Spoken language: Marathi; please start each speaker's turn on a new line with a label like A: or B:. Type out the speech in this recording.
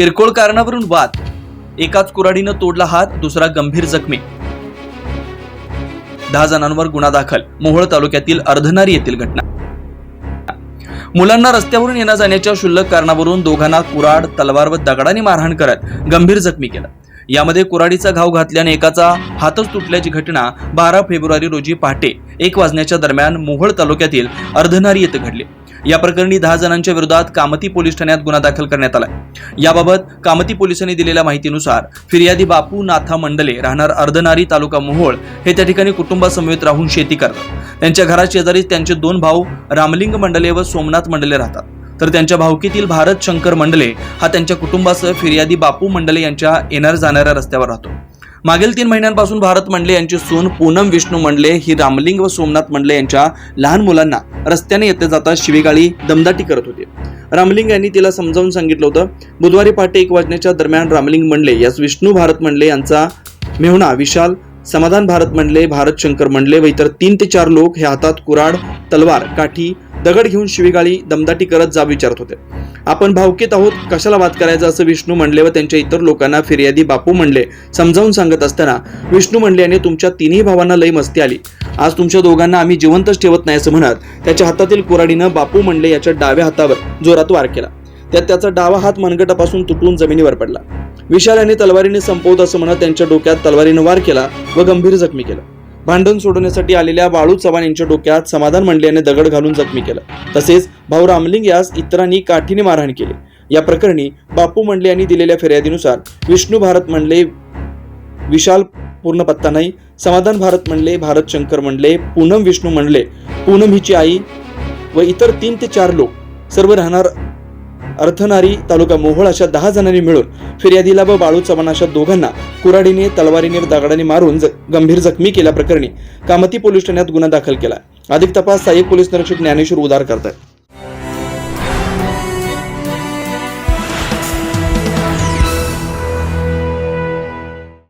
A: किरकोळ कारणावरून वाद. एकाच कुऱ्हाडीनं तोडला हात दुसरा गंभीर जखमी. दहा जणांवर गुन्हा दाखल. मोहोळ तालुक्यातील अर्धनारी येथील घटना. मुलांना रस्त्यावरून येण्या जाण्याच्या क्षुल्लक कारणावरून दोघांना कुराड तलवार व दगडाने मारहाण करत गंभीर जखमी केलं. यामध्ये कुराडीचा घाव घातल्याने एकाचा हातच तुटल्याची घटना बारा फेब्रुवारी रोजी पहाटे एक वाजण्याच्या दरम्यान मोहोळ तालुक्यातील अर्धनारी येथे घडली. या प्रकरणी दहा जणांच्या विरोधात कामती पोलीस ठाण्यात गुन्हा दाखल करण्यात आला याबाबत कामती पोलिसांनी दिलेल्या माहितीनुसार फिर्यादी बापू नाथा मंडले राहणार अर्धनारी तालुका मोहोळ हे त्या ठिकाणी कुटुंबासमवेत राहून शेती करतात. त्यांच्या घरा शेजारीच त्यांचे दोन भाऊ रामलिंग मंडले व सोमनाथ मंडले राहतात. तर त्यांच्या भावकीतील भारत शंकर मंडले हा त्यांच्या कुटुंबासह फिर्यादी बापू मंडले यांच्या येणार जाणाऱ्या रस्त्यावर राहतो. मागील तीन महिन्यांपासून भारत मंडले यांची सून पूनम विष्णू मंडले ही रामलिंग व सोमनाथ मंडले यांच्या लहान मुलांना रस्त्याने येते जाता शिवीगाळी दमदाटी करत होते. रामलिंग यांनी तिला समजावून सांगितलं होतं बुधवारी पहाटे एक वाजण्याच्या दरम्यान रामलिंग मंडले यास विष्णू भारत मंडले यांचा मेहुणा विशाल समाधान भारत मंडले भारत शंकर मंडले व इतर तीन ते चार लोक हे हातात कुराड तलवार काठी दगड घेऊन शिवीगाळी दमदाटी करत जाब विचारत होते. आपण भावकीत आहोत. कशाला वाद करायचा असं विष्णू म्हणले व त्यांच्या इतर लोकांना फिर्यादी बापू म्हणले समजावून सांगत असताना विष्णू म्हणले यांनी तुमच्या तिन्ही भावांना लई मस्ती आली. आज तुमच्या दोघांना आम्ही जिवंतच ठेवत नाही असं म्हणत त्याच्या हातातील कुराडीनं बापू म्हणले याच्या डाव्या हातावर जोरात वार केला. त्यात त्याचा डावा हात मनगटापासून तुटून जमिनीवर पडला. विशाल यांनी तलवारीने संपवत असं म्हणत त्यांच्या डोक्यात तलवारीनं वार केला व गंभीर जखमी केलं. भांडण सोडवण्यासाठी आलेल्या बाळू चव्हाण यांच्या डोक्यात समाधान मंडलियाने दगड घालून जखमी केलं. तसेच भाऊ रामलिंग यास इतरांनी काठीने मारहाण केली. या प्रकरणी बापू मंडले यांनी दिलेल्या फिर्यादीनुसार विष्णू भारत मंडले विशाल पूर्ण पत्ता नाही समाधान भारत मंडले भारत शंकर मंडले पूनम विष्णू मंडले पूनम हिची आई व इतर तीन ते चार लोक सर्व राहणार अर्थनारी तालुका मोहोळ अशा दहा जणांनी मिळून फिर्यादीला व बाळू चव्हाण अशा दोघांना कुराडीने तलवारीने दगडाने मारून ज- गंभीर जखमी केल्याप्रकरणी कामती पोलीस ठाण्यात गुन्हा दाखल केला. अधिक तपास सहाय्यक पोलीस निरीक्षक ज्ञानेश्वर उदार करतात.